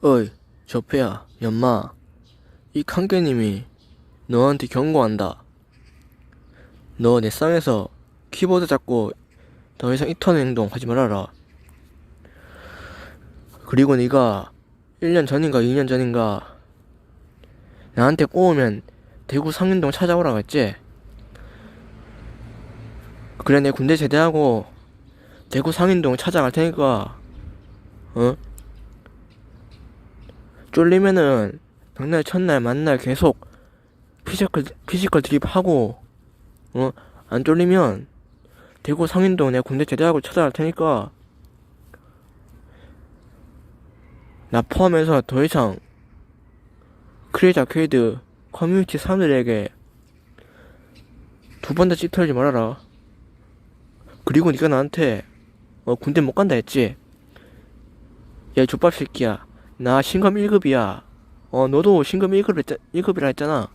어이, 저페야, 연마. 이 칸깨님이 너한테 경고한다. 너 내 쌍에서 키보드 잡고 더 이상 이터는 행동 하지 말아라. 그리고 네가 1년 전인가 2년 전인가 나한테 꼬우면 대구 상인동 찾아오라고 했지? 그래 내 군대 제대하고 대구 상인동 찾아갈 테니까 어? 쫄리면은 백날 첫날 만날 계속 피지컬 피지컬 드립하고 어? 안 쫄리면 대구 상인동 내가 군대 제대하고 찾아갈 테니까 나 포함해서 더 이상 크레이지 아케이드 커뮤니티 사람들에게 두 번 더 찌털지 말아라. 그리고 네가 나한테 어, 군대 못 간다 했지? 야, 이 족밥 새끼야. 나 신검 1급이야. 어, 너도 신검 1급 했자, 1급이라 했잖아.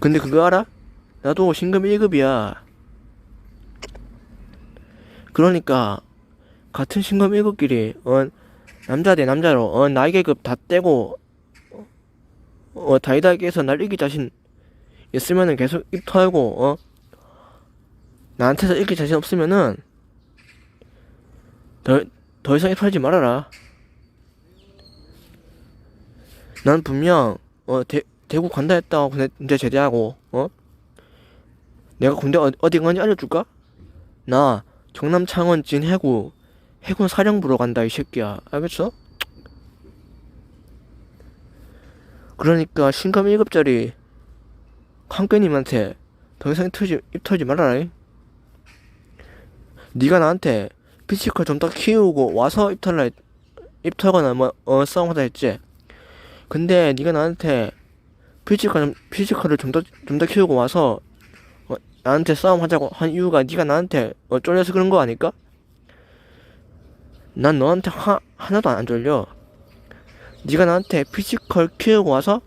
근데 그거 알아? 나도 신검 1급이야. 그러니까, 같은 신검 1급끼리, 어, 남자 대 남자로, 어, 나이 계급 다 떼고, 어, 다이다이에서 날 이길 자신 있으면은 계속 입 털고, 어, 나한테서 이길 자신 없으면은, 더, 더 이상 입 털지 말아라. 난 분명 어 대, 대구 간다 했다고 군대, 군대 제대하고 어 내가 군대 어, 어디 간지 알려줄까? 나 경남 창원 진 해구 해군 사령부로 간다 이 새끼야 알겠어? 그러니까 신검 1급짜리 황깨님한테 더 이상 입 털지, 입 털지 말아라 이. 네가 나한테 피지컬 좀 더 키우고 와서 입 털라 했- 입 털거나 뭐 어, 싸움하다 했지 근데 네가 나한테 피지컬 좀- 피지컬을 좀 더 좀 더 키우고 와서 어, 나한테 싸움 하자고 한 이유가 네가 나한테 어, 쫄려서 그런 거 아닐까? 난 너한테 하, 하나도 안 쫄려. 네가 나한테 피지컬 키우고 와서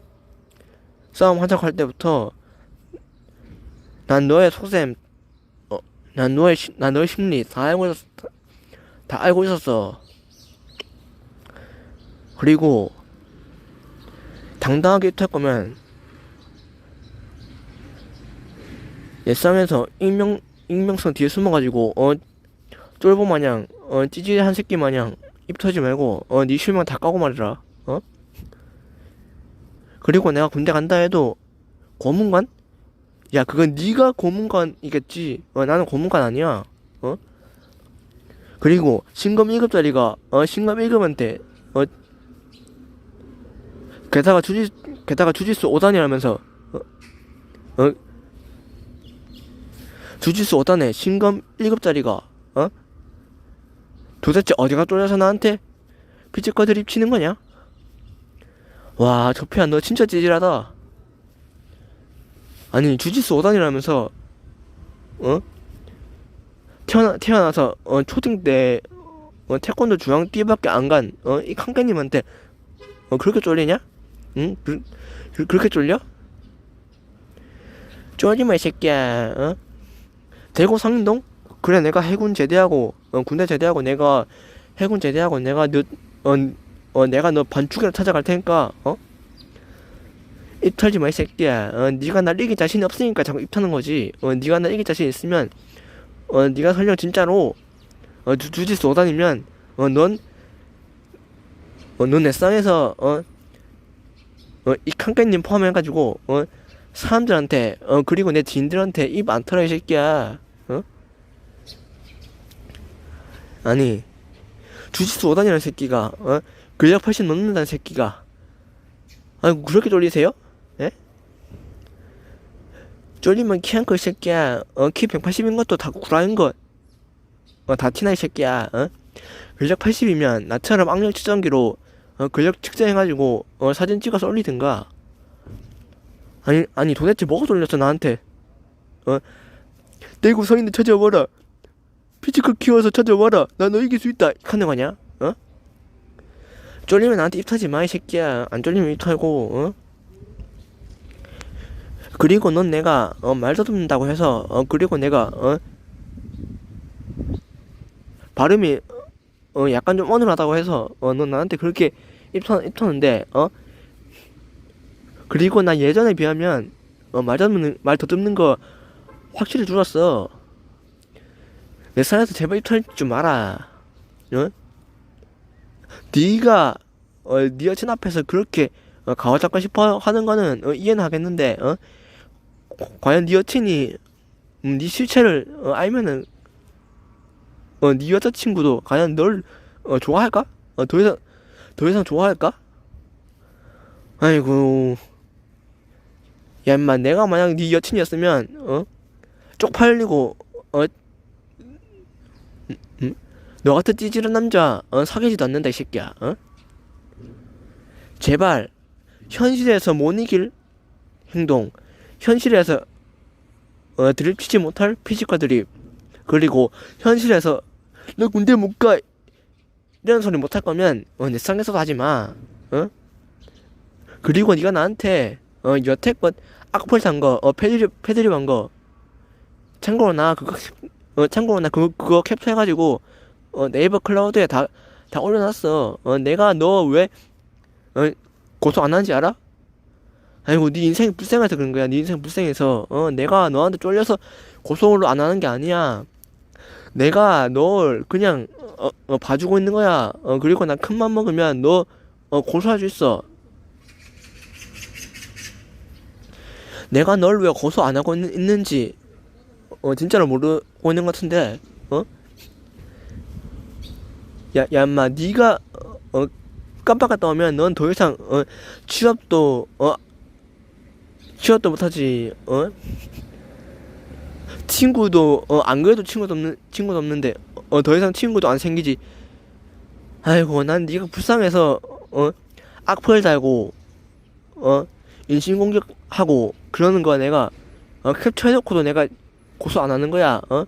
싸움 하자고 할 때부터 난 너의 속셈, 어, 난 너의 시- 난 너의 심리 다 알고 있었, 다, 다 알고 있었어. 그리고 당당하게 입할 거면 옛상에서 익명 익명성 뒤에 숨어가지고 어 쫄보 마냥 어 찌질한 새끼 마냥 입 털지 말고 어네 실명 다 까고 말이라. 어? 그리고 내가 군대 간다 해도 고문관? 야 그건 네가 고문관이겠지. 어 나는 고문관 아니야. 어? 그리고 신검 1급짜리가 어 신검 1급한테 어 게다가 주짓 게다가 주짓수 5단이라면서 어, 어? 주짓수 5단에 신검 1급짜리가 어? 도대체 어디가 쫄려서 나한테 피지컬 드립 치는 거냐? 와 저피야 너 진짜 찌질하다 아니 주짓수 5단이라면서 어? 태어나, 태어나서 어, 초딩 때 어, 태권도 중앙 띠밖에 안 간 어, 이 칸깨님한테 어, 그렇게 쫄리냐? 응? 그, 그, 그렇게 쫄려? 쫄지 마, 이 새끼야, 어? 대구 상인동? 그래, 내가 해군 제대하고, 어, 군대 제대하고, 내가 해군 제대하고, 내가 너, 어, 어, 내가 너 반죽이라 찾아갈 테니까, 어? 입 털지 마, 이 새끼야. 어, 네가 날 이길 자신이 없으니까 자꾸 입 터는 거지. 어, 네가 날 이길 자신 있으면, 어, 네가 설령 진짜로, 어, 주, 주짓수 5단이면, 어, 넌, 어, 넌내 쌍에서, 어, 어, 이 칸깨님 포함해가지고, 어, 사람들한테, 어, 그리고 내 지인들한테 입 안 털어, 이 새끼야. 어? 아니, 주짓수 5단이라는 새끼가, 어, 근력 80 넘는다는 새끼가, 아니, 그렇게 쫄리세요? 예? 쫄리면 키한 컷, 이 새끼야. 어, 키 180인 것도 다 구라인 것. 어, 다 티나, 이 새끼야. 어? 근력 80이면 나처럼 악력 측정기로 어, 근력 측정해가지고 어, 사진 찍어서 올리든가. 아니 아니 도대체 뭐가 돌렸어 나한테? 어? 대구 성인들 찾아와라. 피지컬 키워서 찾아와라. 나 너 이길 수 있다. 하는 거냐 어? 쫄리면 나한테 입 털지 마 이 새끼야. 안 쫄리면 입 털고 어? 그리고 넌 내가 어, 말 더듬는다고 해서 어 그리고 내가 어? 발음이 어 약간 좀 어눌하다고 해서 어너 나한테 그렇게 입터 입터는데 어? 그리고 나 예전에 비하면 어 말 듣는 말 더듬는 거 확실히 줄었어. 내 살에서 제발 입터할 줄 마라. 어? 네가 어네 여친 앞에서 그렇게 어, 가오 잡고 싶어 하는 거는 어, 이해는 하겠는데 어? 과연 네 여친이 음, 네 실체를 어, 알면은 어, 네 여자친구도 과연 널 어, 좋아할까? 어, 더 이상 더 이상 좋아할까? 아이고. 야 임마 내가 만약 네 여친이었으면 어? 쪽팔리고 어? 음, 음? 너 같은 찌질한 남자 어, 사귀지도 않는다 이 새끼야 어? 제발 현실에서 못 이길 행동 현실에서 어, 드립 치지 못할 피지컬 드립 그리고 현실에서 너 군대 못가 이런 소리 못 할 거면 어, 내 상에서도 하지 마. 어? 그리고 네가 나한테 어, 여태껏 악플 산거 어, 패드립 패드립 한거 참고로 나 그거 어, 참고로 나 그거 그거 캡처해가지고 어, 네이버 클라우드에 다 다 올려놨어. 어, 내가 너 왜 어, 고소 안 하는지 알아? 아이고 네 인생이 불쌍해서 그런 거야. 네 인생 불쌍해서. 어 내가 너한테 쫄려서 고소를 안 하는 게 아니야 내가 널 그냥 어, 어 봐주고 있는 거야 어 그리고 난 큰맘 먹으면 너 어 고소할 수 있어 내가 널 왜 고소 안 하고 있는, 있는지 어 진짜로 모르고 있는 것 같은데 어? 야, 야, 인마, 네가 어, 어, 깜빡했다 오면 넌 더 이상 어, 취업도 어, 취업도 못하지 어? 친구도 어, 안 그래도 친구도 없는 친구도 없는데 어, 더 이상 친구도 안 생기지 아이고 난 네가 불쌍해서 어 악플 달고 어 인신공격하고 그러는 거야 내가 어 캡처해놓고도 내가 고소 안 하는 거야 어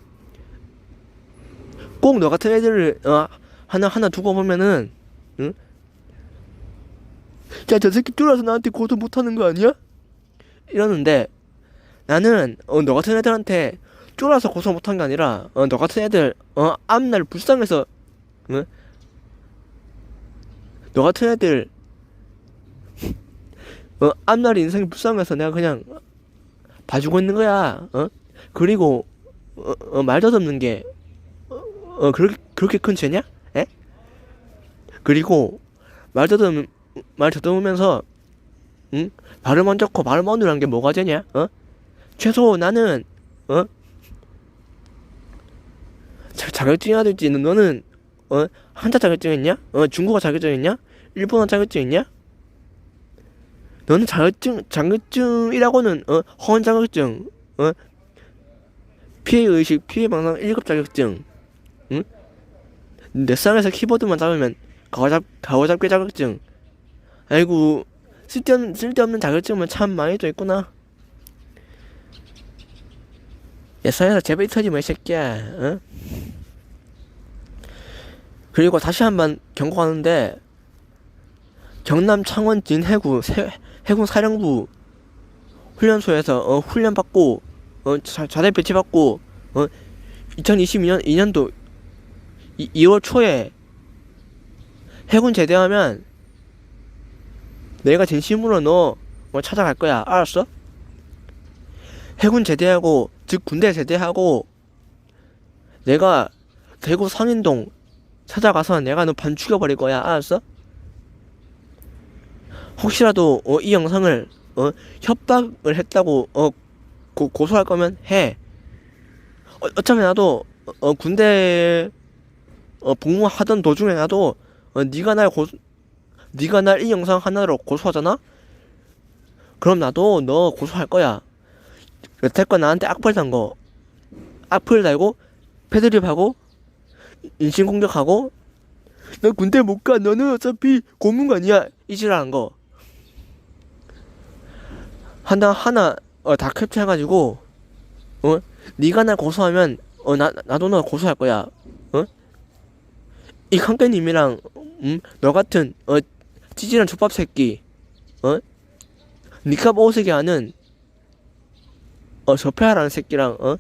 꼭 너 같은 애들을 어 하나 하나 두고 보면은 응? 야저 새끼 쫄아서 나한테 고소 못하는 거 아니야? 이러는데 나는 어 너 같은 애들한테 쫄아서 고소 못한 게 아니라 어 너 같은 애들 어 앞날 불쌍해서 응? 너 같은 애들 어 앞날 인생이 불쌍해서 내가 그냥 봐주고 있는 거야 어 그리고 어, 어 말도 없는 게 어, 어 그렇게 그렇게 큰 죄냐? 에? 그리고 말 더듬 말 더듬으면서 응? 발음 안 좋고 발음 어눌한 게 뭐가 되냐? 어? 최소 나는 어? 자, 자격증이라 될지 너는 어? 한자 자격증 있냐? 어? 중국어 자격증 있냐? 일본어 자격증 있냐? 너는 자격증 자격증이라고는 어? 허언 자격증 어? 피해 의식 피해 방상 1급 자격증 응? 내 쌍에서 키보드만 잡으면 가오잡 가오잡기 자격증 아이고 쓸데없는, 쓸데없는 자격증은 참 많이 또 있구나. 예산에서 제발 터지 마, 이 새끼야, 어? 그리고 다시 한번 경고하는데, 경남 창원 진해구 세, 해군 사령부 훈련소에서, 어, 훈련 받고, 어, 자, 자대 배치 받고, 어, 2022년, 2년도 2, 2월 초에 해군 제대하면 내가 진심으로 너뭐 찾아갈 거야. 알았어? 해군 제대하고 즉 군대 제대하고 내가 대구 상인동 찾아가서 내가 너 반 죽여버릴 거야. 알았어? 혹시라도 어, 이 영상을 어, 협박을 했다고 어, 고, 고소할 거면 해. 어, 어차피 나도 어, 군대 어, 복무하던 도중에 나도 어, 네가 날 고, 네가 날 이 영상 하나로 고소하잖아? 그럼 나도 너 고소할 거야. 여태껏 나한테 악플 단 거, 악플 달고, 패드립하고, 인신 공격하고, 너 군대 못 가. 너는 어차피 고문관이야. 이지랄한 거. 하나, 하나, 어, 다 캡처해가지고, 어? 네가 날 고소하면, 어, 나, 나도 너 고소할 거야. 어? 이康깨님이랑, 음, 너 같은, 어, 찌질한 족밥 새끼, 어? 니값 오색이 하는 어 저패하라는 새끼랑 어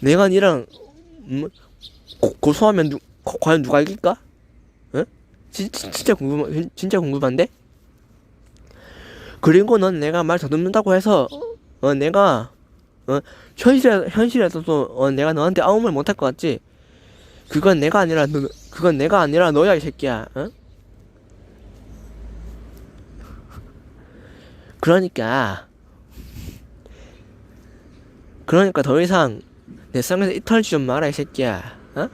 내가 니랑 음, 고, 고소하면 누, 거- 과연 누가 이길까? 응? 진, 진- 진짜 궁금 진짜 궁금한데? 그리고 넌 내가 말 더듬는다고 해서 어 내가 어 현실에 현실에서도 어 내가 너한테 아무 말 못할 것 같지? 그건 내가 아니라 너 그건 내가 아니라 너야 이 새끼야. 어? 그러니까 그러니까 더 이상 내 상에서 이탈지 좀 마라 이 새끼야. 어?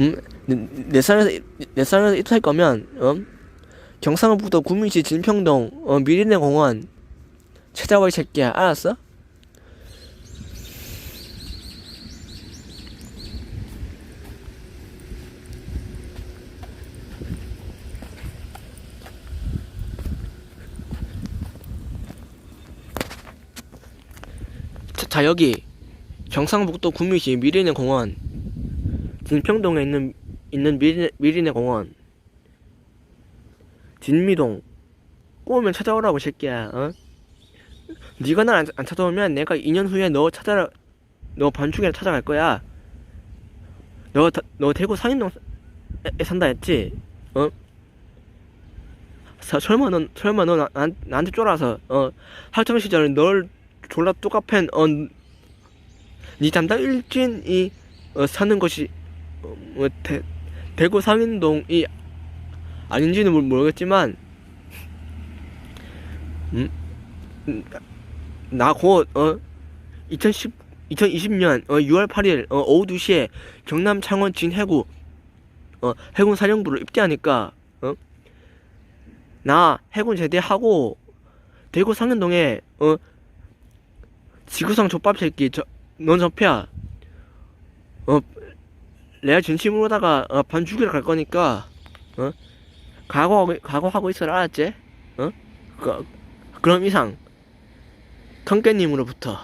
음, 내, 내 상에서 이- 내 상에서 이탈 거면 어? 경상북도 구미시 진평동 어, 미리네 공원 찾아와 이 새끼야. 알았어? 자, 자 여기 경상북도 구미시 미리네 공원 진평동에 있는 있는 미리네, 미리네 공원 진미동 꼬우면 찾아오라고 이 새끼야 어? 네가 날 안 찾아오면 내가 2년 후에 너 찾아라 너 반죽에 찾아갈 거야 너, 다- 너 대구 상인동에 산다 했지? 어? 사, 설마 넌 설마 너 나, 나, 나한테 쫄아서 어 학창 시절에 널 졸라 똑같은 어 네 담당 일진이 어, 사는 것이 어, 뭐 대, 대구 상인동이 아닌지는 모르- 모르겠지만 음, 나곧 어, 2010 2020년 어, 6월 8일 어, 오후 2시에 경남 창원 진 해구 어, 해군 사령부로 입대하니까 어? 나 해군 제대하고 대구 상현동에 어 지구상 족밥 새끼 저 넌 접해야 어 레알 진심으로다가 어, 반 죽이러 갈 거니까 어 각오하고 각오하고 있어라 알았지? 어? 그, 그럼 이상 컨깨님으로부터